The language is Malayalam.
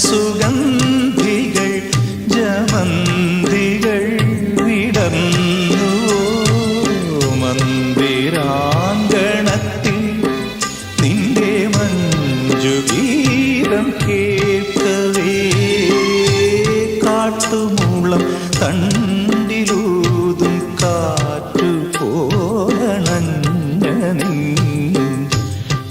സുഗന്ധികൾ ജമന്തികൾ വിടന്നുവോ? മന്ദിരാങ്കണത്തിൽ നിന്റെ മഞ്ജുഗീരം കേൾക്കവേ കാട്ടുമൂളം തണ്ടിലൂതും